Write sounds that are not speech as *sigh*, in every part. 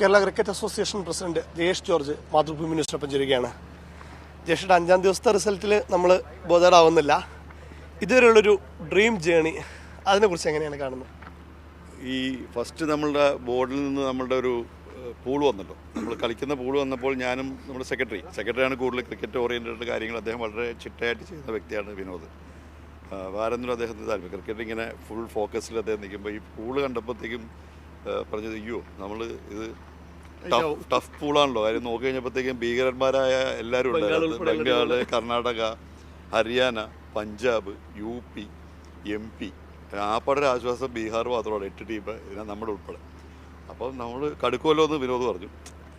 Kerala cricket association president Jayesh George Mathrubhumi ന്യൂസിനൊപ്പം ചേരുകയാണ്. ജയേഷിന്റെ അഞ്ചാം ദിവസത്തെ റിസൾട്ടിൽ നമ്മൾ ബോധേഡാവുന്നില്ല ഇതുവരെയുള്ളൊരു ഡ്രീം ജേണി അതിനെക്കുറിച്ച് എങ്ങനെയാണ് കാണുന്നത്? ഈ ഫസ്റ്റ് നമ്മളുടെ ബോർഡിൽ നിന്ന് നമ്മളുടെ ഒരു പൂൾ വന്നല്ലോ. നമ്മൾ കളിക്കുന്ന പൂൾ വന്നപ്പോൾ ഞാനും നമ്മുടെ സെക്രട്ടറി സെക്രട്ടറിയാണ് കൂടുതൽ ക്രിക്കറ്റ് ഓറിയന്റഡ് കാര്യങ്ങൾ അദ്ദേഹം വളരെ ചിട്ടയായിട്ട് ചെയ്യുന്ന വ്യക്തിയാണ് വിനോദ്. ആ, വേറൊന്നിനും അദ്ദേഹത്തിന് താല്പര്യം. ക്രിക്കറ്റ് ഇങ്ങനെ ഫുൾ ഫോക്കസിൽ അദ്ദേഹം നിൽക്കുമ്പോൾ ഈ പൂൾ കണ്ടപ്പോഴത്തേക്കും പറഞ്ഞത് അയ്യോ നമ്മൾ ഇത് ടഫ് ടഫ് പൂളാണല്ലോ. കാര്യം നോക്കി കഴിഞ്ഞപ്പോഴത്തേക്കും ഭീകരന്മാരായ എല്ലാവരും ഉണ്ട്. Bengal Karnataka Haryana Punjab U P M P. ആപ്പാടെ ഒരു ആശ്വാസം ബീഹാർ മാത്രമാണ് എട്ട് ടീം നമ്മുടെ ഉൾപ്പെടെ. അപ്പം നമ്മൾ കടുക്കുമല്ലോ എന്ന് വിനോദ് പറഞ്ഞു.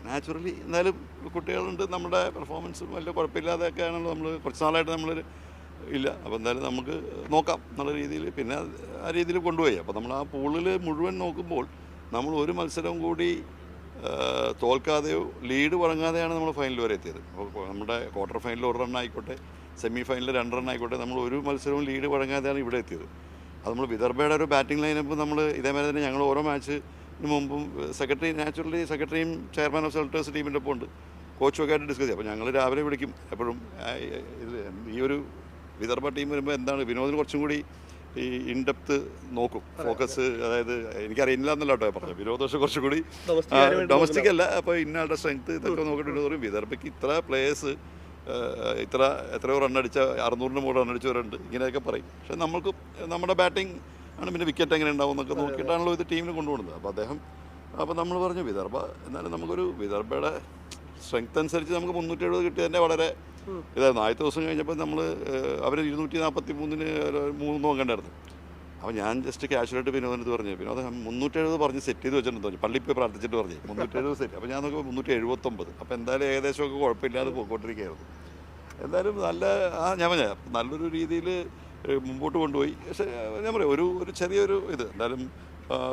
നാച്ചുറലി എന്നാലും കുട്ടികളുണ്ട് നമ്മുടെ പെർഫോമൻസും വലിയ കുഴപ്പമില്ലാതെയൊക്കെ ആണല്ലോ നമ്മൾ കുറച്ച് നാളായിട്ട് നമ്മൾ ഇല്ല. അപ്പോൾ എന്തായാലും നമുക്ക് നോക്കാം എന്നുള്ള രീതിയിൽ പിന്നെ ആ രീതിയിൽ കൊണ്ടുപോയി. അപ്പോൾ നമ്മൾ ആ പൂളിൽ മുഴുവൻ നോക്കുമ്പോൾ നമ്മൾ ഒരു മത്സരം കൂടി തോൽക്കാതെയോ ലീഡ് വഴങ്ങാതെയാണ് നമ്മൾ ഫൈനൽ വരെ എത്തിയത്. അപ്പോൾ നമ്മുടെ ക്വാർട്ടർ ഫൈനലിൽ ഒരു റൺ സെമി ഫൈനലിൽ രണ്ട് റൺ ആയിക്കോട്ടെ നമ്മൾ ഒരു മത്സരവും ലീഡ് വഴങ്ങാതെയാണ് ഇവിടെ എത്തിയത്. അത് നമ്മൾ വിദർഭയുടെ ഒരു ബാറ്റിംഗ് ലൈനപ്പ് നമ്മൾ ഇതേമാതിരി തന്നെ ഞങ്ങൾ ഓരോ മാച്ചിന് മുമ്പും സെക്രട്ടറി നാച്ചുറലി സെക്രട്ടറിയും ചെയർമാൻ ഓഫ് സെലക്ടേഴ്സ് ടീമിന്റെ ഒപ്പം ഉണ്ട്. കോച്ചൊക്കെ ആയിട്ട് ഡിസ്കസ് ചെയ്യും. അപ്പോൾ ഞങ്ങൾ രാവിലെ വിളിക്കും എപ്പോഴും. ഈ ഒരു വിദർഭ ടീം വരുമ്പോൾ എന്താണ്? വിനോദിന് കുറച്ചും കൂടി ഈ ഇൻഡെപ്ത് നോക്കും. ഫോക്കസ് അതായത് എനിക്കറിയില്ല എന്നല്ല കേട്ടോ പറഞ്ഞു വിനോദ് കുറച്ചുകൂടി ഡൊമസ്റ്റിക് അല്ല അപ്പോൾ ഇന്നയാളുടെ സ്ട്രെങ്ത് ഇതൊക്കെ നോക്കിയിട്ട് പറയും. വിദർഭയ്ക്ക് ഇത്ര പ്ലേയേഴ്സ് ഇത്ര എത്രയോ റണ്ണടിച്ച അറുന്നൂറിന് മുകളിൽ റണ്ണടിച്ചവരുണ്ട് ഇങ്ങനെയൊക്കെ പറയും. പക്ഷെ നമ്മൾക്ക് നമ്മുടെ ബാറ്റിംഗ് ആണ് പിന്നെ വിക്കറ്റ് എങ്ങനെ ഉണ്ടാവും എന്നൊക്കെ നോക്കിയിട്ടാണല്ലോ ഇത് ടീമിന് കൊണ്ടുപോകുന്നത്. അപ്പോൾ അദ്ദേഹം അപ്പോൾ നമ്മൾ പറഞ്ഞു വിദർഭ എന്നാലും നമുക്കൊരു വിദർഭയുടെ സ്ട്രെങ്ത് അനുസരിച്ച് നമുക്ക് മുന്നൂറ്റി എഴുപത് കിട്ടിയതിന്റെ വളരെ ഇതായിരുന്നു ആദ്യത്തെ ദിവസം കഴിഞ്ഞപ്പോൾ നമ്മൾ അവർ ഇരുന്നൂറ്റി നാൽപ്പത്തി മൂന്നിന് മൂന്ന് നോക്കണ്ടായിരുന്നു. അപ്പോൾ ഞാൻ ജസ്റ്റ് കാഷ്വലായിട്ട് വിനോദനത്ത് പറഞ്ഞു വിനോദം മുന്നൂറ്റി എഴുപത് പറഞ്ഞ് സെറ്റ് ചെയ്ത് വെച്ചിട്ടുണ്ട് പറഞ്ഞു പള്ളിയിൽ പോയി പ്രാർത്ഥിച്ചിട്ട് പറഞ്ഞു. മുന്നൂറ്റി എഴുപത് സെറ്റ് അപ്പോൾ ഞാൻ നോക്കുമ്പോൾ മുന്നൂറ്റി എഴുപത്തൊമ്പത് അപ്പോൾ എന്തായാലും ഏകദേശമൊക്കെ കുഴപ്പമില്ലാതെ പോയിക്കൊണ്ടിരിക്കുകയായിരുന്നു. എന്തായാലും നല്ല ആ ഞാൻ പറഞ്ഞ നല്ലൊരു രീതിയിൽ മുമ്പോട്ട് കൊണ്ടുപോയി. പക്ഷേ ഞാൻ പറയാം ഒരു ഒരു ചെറിയൊരു ഇത്. എന്തായാലും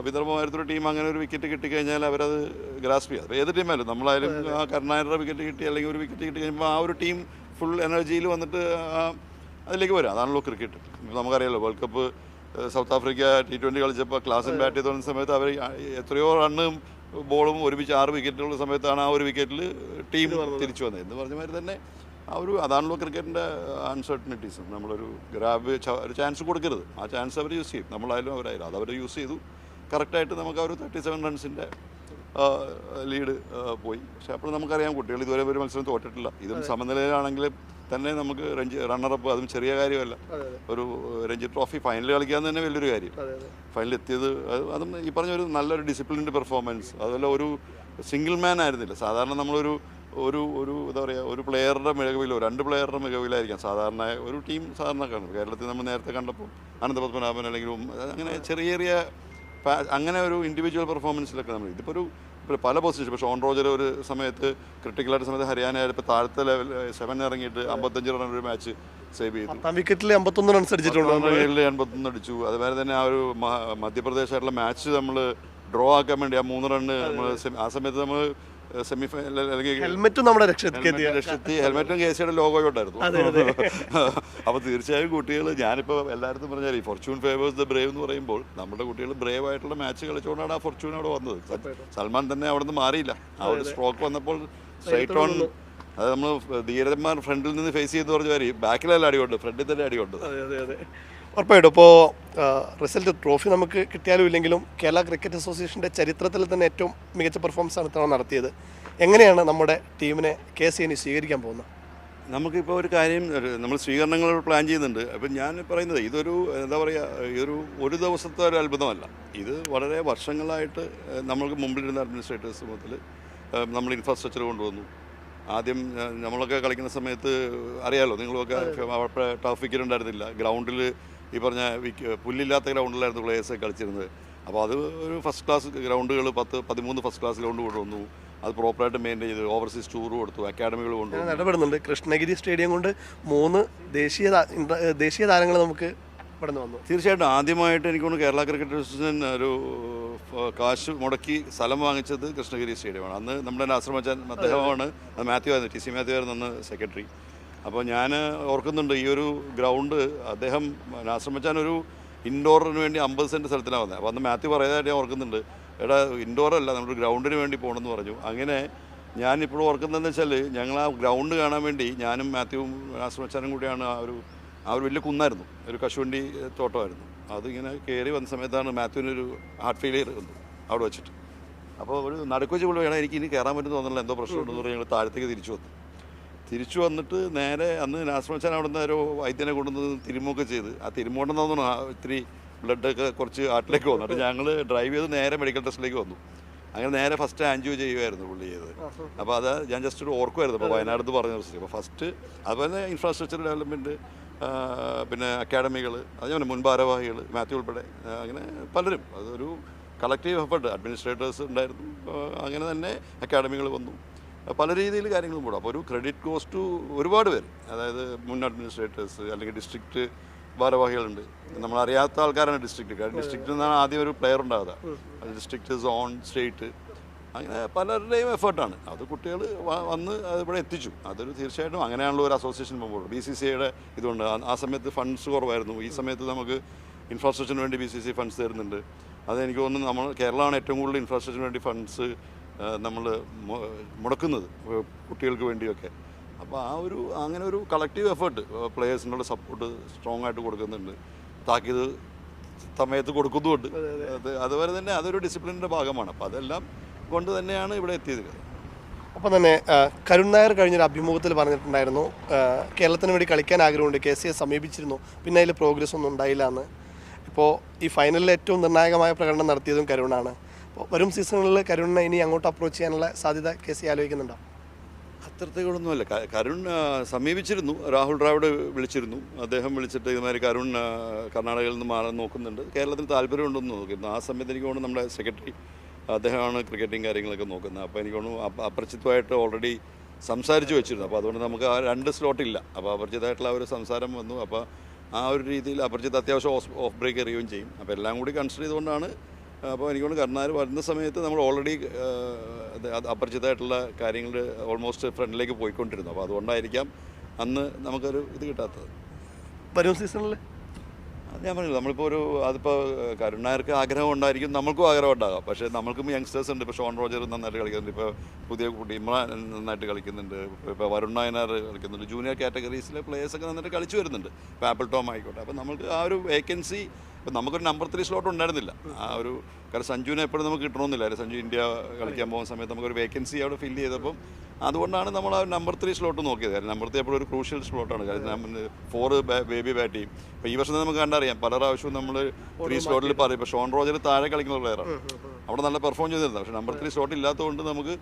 വിദർഭമായിരുന്നൊരു ടീം അങ്ങനെ ഒരു വിക്കറ്റ് കിട്ടിക്കഴിഞ്ഞാൽ അവരത് ഗ്രാസ്പ് ചെയ്യാം. അപ്പോൾ ഏത് ടീമായാലും നമ്മളായാലും ആ കരുണാകരുടെ വിക്കറ്റ് കിട്ടി അല്ലെങ്കിൽ ഒരു വിക്കറ്റ് കിട്ടി കഴിയുമ്പോൾ ആ ഒരു ടീം ഫുൾ എനർജിയിൽ വന്നിട്ട് ആ അതിലേക്ക് വരും. അതാണല്ലോ ക്രിക്കറ്റ് നമുക്കറിയാലോ world cup South Africa T twenty കളിച്ചപ്പോൾ ക്ലാസ്സിൽ ബാറ്റ് ചെയ്ത് തുടങ്ങുന്ന സമയത്ത് അവർ എത്രയോ റണ്ണും ബോളും ഒരുമിച്ച് ആറ് വിക്കറ്റുള്ള സമയത്താണ് ആ ഒരു വിക്കറ്റിൽ ടീം തിരിച്ചു വന്നത്. എന്ന് പറഞ്ഞ മാതിരി തന്നെ ആ ഒരു അതാണല്ലോ ക്രിക്കറ്റിന്റെ അൺസർട്ടനിറ്റീസ് നമ്മളൊരു ഗ്രാബ് ഒരു ചാൻസ് കൊടുക്കരുത്. ആ ചാൻസ് അവർ യൂസ് ചെയ്യും. നമ്മളായാലും അവരായാലും. അത് അവർ യൂസ് ചെയ്തു. കറക്റ്റായിട്ട് നമുക്ക് ആ ഒരു തേർട്ടി സെവൻ റൺസിന്റെ ലീഡ് പോയി. പക്ഷെ അപ്പോൾ നമുക്കറിയാം കുട്ടികൾ ഇതുവരെ ഒരു മത്സരം തോറ്റിട്ടില്ല. ഇതും സമനിലയിലാണെങ്കിൽ തന്നെ നമുക്ക് രഞ്ജി റണ്ണറപ്പ് അതും ചെറിയ കാര്യമല്ല. ഒരു രഞ്ജി ട്രോഫി ഫൈനൽ കളിക്കാൻ തന്നെ വലിയൊരു കാര്യം. ഫൈനലിൽ എത്തിയത് അത് ഈ പറഞ്ഞ ഒരു നല്ലൊരു ഡിസിപ്ലിൻഡ് പെർഫോമൻസ്. അതുപോലെ ഒരു സിംഗിൾ മാൻ ആയിരുന്നില്ല. സാധാരണ നമ്മളൊരു ഒരു ഒരു എന്താ പറയുക ഒരു പ്ലെയറുടെ മികവിലോ രണ്ട് പ്ലെയറുടെ മികവിലായിരിക്കാം. സാധാരണ ഒരു ടീം സാധാരണ കാണും കേരളത്തിൽ നമ്മൾ നേരത്തെ കണ്ടപ്പോൾ അനന്തപത്മനാഭൻ അല്ലെങ്കിൽ അങ്ങനെ ചെറിയ ചെറിയ അങ്ങനെ ഒരു ഇൻഡിവിജ്വൽ പെർഫോമൻസിലൊക്കെ നമ്മൾ ഇതിപ്പോൾ ഒരു ഇപ്പോൾ പല പൊസിഷൻ ഇപ്പോൾ ഷോൺ റോജർ ഒരു സമയത്ത് ക്രിട്ടിക്കലായിട്ട് സമയത്ത് ഹരിയാന ഇപ്പോൾ താഴത്തെ ലെവൽ സെവൻ ഇറങ്ങിയിട്ട് അമ്പത്തഞ്ച് റൺ ഒരു മാച്ച് സേവ് ചെയ്തു. വിക്കറ്റിൽ അമ്പത്തൊന്ന് റൺസ് അടിച്ചിട്ടുണ്ട് ഏഴിൽ എൺപത്തൊന്ന് അടിച്ചു. അതുപോലെ തന്നെ ആ ഒരു മധ്യപ്രദേശ് മധ്യപ്രദേശായിട്ടുള്ള മാച്ച് നമ്മൾ ഡ്രോ ആക്കാൻ വേണ്ടി ആ മൂന്ന് റണ്ണ് നമ്മൾ ആ സമയത്ത് നമ്മൾ സെമി ഫൈനൽ അല്ലെങ്കിൽ ഹെൽമെറ്റും നമ്മുടെ എത്തിയ ഹെൽമെറ്റും കെ സിയുടെ ലോഗോയും ഉണ്ടായിരുന്നു അപ്പോൾ *laughs* തീർച്ചയായും കുട്ടികൾ ഞാനിപ്പോൾ എല്ലായിടത്തും പറഞ്ഞാൽ ഈ ഫോർച്യൂൺ ഫേവേഴ്സ് ദ ബ്രേവ് എന്ന് പറയുമ്പോൾ നമ്മുടെ കുട്ടികൾ ബ്രേവ് ആയിട്ടുള്ള മാച്ച് കളിച്ചുകൊണ്ടാണ് ആ ഫോർച്യൂൺ അവിടെ വന്നത്. സൽമാൻ തന്നെ അവിടെ നിന്ന് മാറിയില്ല. ആ ഒരു സ്ട്രോക്ക് വന്നപ്പോൾ സ്ട്രൈറ്റ് ഓൺ അത് നമ്മൾ ധീരന്മാർ ഫ്രണ്ടിൽ നിന്ന് ഫേസ് ചെയ്ത് പറഞ്ഞ മാതിരി ബാക്കിലല്ല അടിയുണ്ട് ഫ്രണ്ടിൽ തന്നെ അടിയുണ്ട് ഉറപ്പായിട്ടും. ഇപ്പോൾ റിസൾട്ട് ട്രോഫി നമുക്ക് കിട്ടിയാലും ഇല്ലെങ്കിലും കേരള ക്രിക്കറ്റ് അസോസിയേഷന്റെ ചരിത്രത്തിൽ തന്നെ ഏറ്റവും മികച്ച പെർഫോമൻസ് ആണ് ഇത്തവണ നടത്തിയത്. എങ്ങനെയാണ് നമ്മുടെ ടീമിനെ കെ സി എനി സ്വീകരിക്കാൻ പോകുന്നത്? നമുക്കിപ്പോൾ ഒരു കാര്യം നമ്മൾ സ്വീകരണങ്ങൾ പ്ലാൻ ചെയ്യുന്നുണ്ട്. അപ്പം ഞാൻ പറയുന്നത് ഇതൊരു എന്താ പറയുക ഇതൊരു ഒരു ദിവസത്തെ ഒരു അത്ഭുതമല്ല. ഇത് വളരെ വർഷങ്ങളായിട്ട് നമ്മൾക്ക് മുമ്പിലിരുന്ന അഡ്മിനിസ്ട്രേറ്റേഴ്സ് മുതൽ നമ്മൾ ഇൻഫ്രാസ്ട്രക്ചർ കൊണ്ടുവന്നു. ആദ്യം നമ്മളൊക്കെ കളിക്കുന്ന സമയത്ത് അറിയാലോ നിങ്ങളൊക്കെ ടഫ് വിക്കറ്റ് ഉണ്ടായിരുന്നില്ല. ഗ്രൗണ്ടിൽ ഈ പറഞ്ഞ പുല്ലില്ലാത്ത ഗ്രൗണ്ടിലായിരുന്നു പ്ലേയേഴ്സ് കളിച്ചിരുന്നത്. അപ്പോൾ അത് ഒരു ഫസ്റ്റ് ക്ലാസ് ഗ്രൗണ്ടുകൾ പത്ത് പതിമൂന്ന് ഫസ്റ്റ് ക്ലാസ് ഗ്രൗണ്ട് കൊണ്ടുവന്നു അത് പ്രോപ്പറായിട്ട് മെയിന്റെയിൻ ചെയ്തു. ഓവർസീസ് ടൂർ കൊടുത്തു അക്കാഡമികൾ കൊണ്ട് ഇടപെടുന്നുണ്ട് കൃഷ്ണഗിരി സ്റ്റേഡിയം കൊണ്ട് മൂന്ന് ദേശീയ ദേശീയ താരങ്ങൾ നമുക്ക് ഇവിടുന്ന് വന്നു. തീർച്ചയായിട്ടും ആദ്യമായിട്ട് എനിക്ക് തോന്നുന്നു കേരള ക്രിക്കറ്റ് അസോസിയേഷൻ ഒരു കാശ് മുടക്കി സ്ഥലം വാങ്ങിച്ചത് കൃഷ്ണഗിരി സ്റ്റേഡിയമാണ്. അന്ന് നമ്മുടെ മച്ചാൻ അദ്ദേഹമാണ്. മാത്യു ആയിരുന്നു. ടി സി മാത്യു ആയിരുന്നു അന്ന് സെക്രട്ടറി അപ്പോൾ ഞാൻ ഓർക്കുന്നുണ്ട് ഈ ഒരു ഗ്രൗണ്ട് അദ്ദേഹം ആശ്രമിച്ചാൽ ഒരു ഇൻഡോറിന് വേണ്ടി അമ്പത് സെന്റ് സ്ഥലത്തിലാണ് വന്നത് അപ്പോൾ അന്ന് മാത്യു പറയുന്നതായിട്ട് ഞാൻ ഓർക്കുന്നുണ്ട്. എടാ ഇൻഡോറല്ല നമ്മളൊരു ഗ്രൗണ്ടിന് വേണ്ടി പോകണമെന്ന് പറഞ്ഞു. അങ്ങനെ ഞാനിപ്പോഴും ഓർക്കുന്നതെന്ന് വെച്ചാൽ ഞങ്ങൾ ആ ഗ്രൗണ്ട് കാണാൻ വേണ്ടി ഞാനും മാത്യുവും ആശ്രമച്ചാനും കൂടിയാണ് ആ ഒരു ആ ഒരു വലിയ കുന്നായിരുന്നു. ഒരു കശുവണ്ടി തോട്ടമായിരുന്നു. അതിങ്ങനെ കയറി വന്ന സമയത്താണ് മാത്യുവിനൊരു ഹാർട്ട് ഫെയിലിയർ വന്നു അവിടെ വെച്ചിട്ട്. അപ്പോൾ ഒരു നടുക്കുവെച്ച് പുള്ളി വേണം എനിക്ക് ഇനി കയറാൻ പറ്റുന്ന തോന്നുന്നില്ല. എന്തോ പ്രശ്നമുണ്ടെന്ന് പറഞ്ഞ് ഞങ്ങൾ താഴത്തേക്ക് തിരിച്ചു വന്നു. തിരിച്ചു വന്നിട്ട് നേരെ അന്ന് രാസമച്ചാൻ നിന്ന് ഒരു വൈദ്യനെ കൊണ്ടുവന്ന് തിരുമൊക്കെ ചെയ്ത്. ആ തിരുമോണ്ടെന്ന് തോന്നുന്നു ഇത്തിരി ബ്ലഡൊക്കെ കുറച്ച് ആട്ടിലേക്ക് വന്നു. എന്നിട്ട് ഞങ്ങൾ ഡ്രൈവ് ചെയ്ത് നേരെ മെഡിക്കൽ ടെസ്റ്റിലേക്ക് വന്നു. അങ്ങനെ നേരെ ഫസ്റ്റ് ആൻജിയോ ചെയ്യുമായിരുന്നു പുള്ളി ചെയ്ത് അപ്പോൾ അത് ഞാൻ ജസ്റ്റ് ഒരു ഓർക്കുമായിരുന്നു അപ്പോൾ വയനാട് പറഞ്ഞ ദിവസം അപ്പോൾ ഫസ്റ്റ് അതുപോലെ ഇൻഫ്രാസ്ട്രക്ചർ ഡെവലപ്മെന്റ് പിന്നെ അക്കാഡമികൾ അത് ഞാൻ മുൻ മാത്യു ഉൾപ്പെടെ അങ്ങനെ പലരും. അതൊരു കളക്റ്റീവ് എഫേർട്ട് അഡ്മിനിസ്ട്രേറ്റേഴ്സ് ഉണ്ടായിരുന്നു. അങ്ങനെ തന്നെ അക്കാഡമികൾ വന്നു. പല രീതിയിൽ കാര്യങ്ങളും കൂടും അപ്പോൾ ഒരു ക്രെഡിറ്റ് കോസ്റ്റ് ഒരുപാട് പേര് അതായത് മുൻ അഡ്മിനിസ്ട്രേറ്റേഴ്സ് അല്ലെങ്കിൽ ഡിസ്ട്രിക്റ്റ് ഭാരവാഹികളുണ്ട്. നമ്മൾ അറിയാത്ത ആൾക്കാരാണ് ഡിസ്ട്രിക്റ്റ് കാരണം ഡിസ്ട്രിക്റ്റിൽ നിന്നാണ് ആദ്യം ഒരു പ്ലെയർ ഉണ്ടാകുക ഡിസ്ട്രിക്റ്റ് സോൺ സ്റ്റേറ്റ് അങ്ങനെ പലരുടെയും എഫേർട്ടാണ് അത് കുട്ടികൾ വന്ന് ഇവിടെ എത്തിച്ചു. അതൊരു തീർച്ചയായിട്ടും അങ്ങനെയാണല്ലോ ഒരു അസോസിയേഷൻ പോകുമ്പോൾ. ബി സി സി ഐയുടെ ഇതുണ്ട്. ആ- ആ സമയത്ത് ഫണ്ട്സ് കുറവായിരുന്നു. ഈ സമയത്ത് നമുക്ക് ഇൻഫ്രാസ്ട്രക്ചറിന് വേണ്ടി ബി സി സി ഫണ്ട്സ് തരുന്നുണ്ട്. അതെനിക്ക് തോന്നുന്നു നമ്മൾ കേരളമാണ് ഏറ്റവും കൂടുതൽ ഇൻഫ്രാസ്ട്രക്ചറിന് വേണ്ടി ഫണ്ട്സ് നമ്മൾ മുടക്കുന്നത് കുട്ടികൾക്ക് വേണ്ടിയൊക്കെ. അപ്പോൾ ആ ഒരു അങ്ങനെ ഒരു കളക്റ്റീവ് എഫേർട്ട് പ്ലേയേഴ്സിനുള്ള സപ്പോർട്ട് സ്ട്രോങ് ആയിട്ട് കൊടുക്കുന്നുണ്ട്. താക്കീത് സമയത്ത് കൊടുക്കുന്നുമുണ്ട്. അത് അതുപോലെ തന്നെ അതൊരു ഡിസിപ്ലിന്റെ ഭാഗമാണ്. അപ്പോൾ അതെല്ലാം കൊണ്ട് തന്നെയാണ് ഇവിടെ എത്തിയത്. അപ്പം തന്നെ കരുൺ നായർ കഴിഞ്ഞൊരു അഭിമുഖത്തിൽ പറഞ്ഞിട്ടുണ്ടായിരുന്നു. കേരളത്തിന് വേണ്ടി കളിക്കാൻ ആഗ്രഹമുണ്ട്. കെ സി എ സമീപിച്ചിരുന്നു. പിന്നെ അതിൽ പ്രോഗ്രസ് ഒന്നും ഉണ്ടായില്ല എന്ന്. ഇപ്പോൾ ഈ ഫൈനലിൽ ഏറ്റവും നിർണായകമായ പ്രകടനം നടത്തിയതും കരുണാണ്. വരും സീസണുകളിൽ കരുണിനെ ഇനി അങ്ങോട്ട് അപ്രോച്ച് ചെയ്യാനുള്ള സാധ്യത കെ സി ആലോചിക്കുന്നുണ്ടോ? അത്തരത്തിലൊന്നുമല്ല. കരുൺ സമീപിച്ചിരുന്നു. രാഹുൽ ദ്രാവിഡ് വിളിച്ചിരുന്നു. അദ്ദേഹം വിളിച്ചിട്ട് ഇതുമാതിരി കരുൺ കർണാടകയിൽ നിന്ന് മാറാൻ നോക്കുന്നുണ്ട്. കേരളത്തിൽ താല്പര്യമുണ്ടെന്ന് നോക്കിയിരുന്നു ആ സമയത്ത് എനിക്ക് നമ്മുടെ സെക്രട്ടറി അദ്ദേഹമാണ് ക്രിക്കറ്റിംഗ് കാര്യങ്ങളൊക്കെ നോക്കുന്നത്. അപ്പോൾ എനിക്ക് തോന്നുന്നു അപരിചിതമായിട്ട് ഓൾറെഡി സംസാരിച്ച് വെച്ചിരുന്നു. അപ്പോൾ അതുകൊണ്ട് നമുക്ക് ആ രണ്ട് സ്ലോട്ടില്ല അപ്പോൾ അപരിചിതമായിട്ടുള്ള ഒരു സംസാരം വന്നു. അപ്പോൾ ആ ഒരു രീതിയിൽ അപരിചിത അത്യാവശ്യം ഓഫ് ബ്രേക്ക് എറിയുകയും ചെയ്യും. അപ്പോൾ എല്ലാം കൂടി കൺസിഡർ ചെയ്തുകൊണ്ടാണ് അപ്പോൾ എനിക്കൊണ്ട് കരുണാർ വരുന്ന സമയത്ത് നമ്മൾ ഓൾറെഡി അപരിചിതമായിട്ടുള്ള കാര്യങ്ങൾ ഓൾമോസ്റ്റ് ഫ്രണ്ടിലേക്ക് പോയിക്കൊണ്ടിരുന്നു. അപ്പോൾ അതുകൊണ്ടായിരിക്കാം അന്ന് നമുക്കൊരു ഇത് കിട്ടാത്തത്. വരും സീസണിൽ അത് ഞാൻ പറഞ്ഞു നമ്മളിപ്പോൾ ഒരു അതിപ്പോൾ കരുണാർക്ക് ആഗ്രഹം ഉണ്ടായിരിക്കും നമ്മൾക്കും ആഗ്രഹം ഉണ്ടാകാം. പക്ഷേ നമ്മൾക്കും യങ്സ്റ്റേഴ്സ് ഉണ്ട്. ഇപ്പോൾ ഷോൺ റോജർ നന്നായിട്ട് കളിക്കുന്നുണ്ട്. ഇപ്പോൾ പുതിയ കുട്ടി ഇമ്രാൻ നന്നായിട്ട് കളിക്കുന്നുണ്ട്. ഇപ്പോൾ വരുൺ നായനാർ കളിക്കുന്നുണ്ട്. ജൂനിയർ കാറ്റഗറീസിലെ പ്ലേയേഴ്സൊക്കെ നന്നായിട്ട് കളിച്ചു വരുന്നുണ്ട്. ഇപ്പോൾ ആപ്പിൾ ടോം ആയിക്കോട്ടെ. അപ്പോൾ നമുക്ക് ആ ഒരു വേക്കൻസി ഇപ്പം നമുക്കൊരു നമ്പർ ത്രീ സ്ലോട്ട് ഉണ്ടായിരുന്നില്ല. ആ ഒരു കാരണം സഞ്ജുവിനെ എപ്പോഴും നമുക്ക് കിട്ടണമെന്നില്ല സഞ്ജു ഇന്ത്യ കളിക്കാൻ പോകുന്ന സമയത്ത് നമുക്കൊരു വേക്കൻസി അവിടെ ഫില്ല് ചെയ്തപ്പം അതുകൊണ്ടാണ് നമ്മൾ ആ നമ്പർ ത്രീ സ്ലോട്ട് നോക്കിയത്. കാരണം നമ്പർ ത്രീ എപ്പോഴും ഒരു ക്രൂഷ്യൽ സ്ലോട്ടാണ് കാരണം ഫോർ ബേബി ബാറ്റ് ചെയ്യും. ഇപ്പോൾ ഈ വർഷം നമുക്ക് കണ്ടറിയാം. പല പ്രാവശ്യവും നമ്മൾ ത്രീ സ്ലോട്ടിൽ പറയും. ഇപ്പോൾ ഷോൺ റോജർ താഴെ കളിക്കുന്ന പ്ലെയറാണ് അവിടെ നല്ല പെർഫോം ചെയ്തിരുന്നത് പക്ഷേ നമ്പർ ത്രീ സ്ലോട്ട് ഇല്ലാത്തതുകൊണ്ട് നമുക്ക്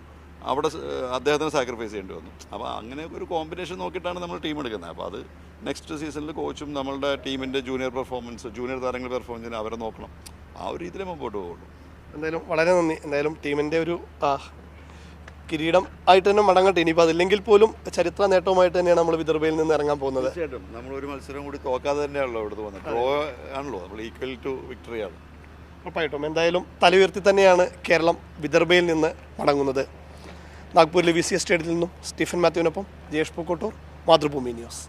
അവിടെ അദ്ദേഹത്തിന് സാക്രിഫൈസ് ചെയ്യേണ്ടി വന്നു. അപ്പോൾ അങ്ങനെ ഒരു കോമ്പിനേഷൻ നോക്കിയിട്ടാണ് നമ്മൾ ടീം എടുക്കുന്നത്. അപ്പോൾ അത് നെക്സ്റ്റ് സീസണിൽ കോച്ചും നമ്മളുടെ ടീമിന്റെ ജൂനിയർ പെർഫോമൻസ് ജൂനിയർ താരങ്ങൾ പെർഫോമൻസിന് അവരെ നോക്കണം. ആ ഒരു രീതിയിൽ മുമ്പോട്ട് പോകുള്ളൂ എന്തായാലും വളരെ നന്ദി. എന്തായാലും ടീമിന്റെ ഒരു കിരീടം ആയിട്ട് തന്നെ മടങ്ങട്ടെ. ഇനിയിപ്പോൾ അതില്ലെങ്കിൽ പോലും ചരിത്ര നേട്ടവുമായിട്ട് തന്നെയാണ് നമ്മൾ വിദർഭയിൽ നിന്ന് ഇറങ്ങാൻ പോകുന്നത്. തീർച്ചയായിട്ടും. നമ്മൾ ഒരു മത്സരം കൂടി തോക്കാതെ തന്നെയാണല്ലോ ഇവിടുത്തെ വന്നത് ഡ്രോ ആണല്ലോ. നമ്മൾ ഈക്വൽ ടു വിക്ടറിയാണ് ഉറപ്പായിട്ടും. എന്തായാലും തല ഉയർത്തി തന്നെയാണ് കേരളം വിദർഭയിൽ നിന്ന് മടങ്ങുന്നത്. നാഗ്പൂരിലെ വി സി എസ് സ്റ്റേഡിയത്തിൽ നിന്നും സ്റ്റീഫൻ മാത്യുവിനൊപ്പം ജയേഷ് പൂക്കോട്ടൂർ മാതൃഭൂമി ന്യൂസ്.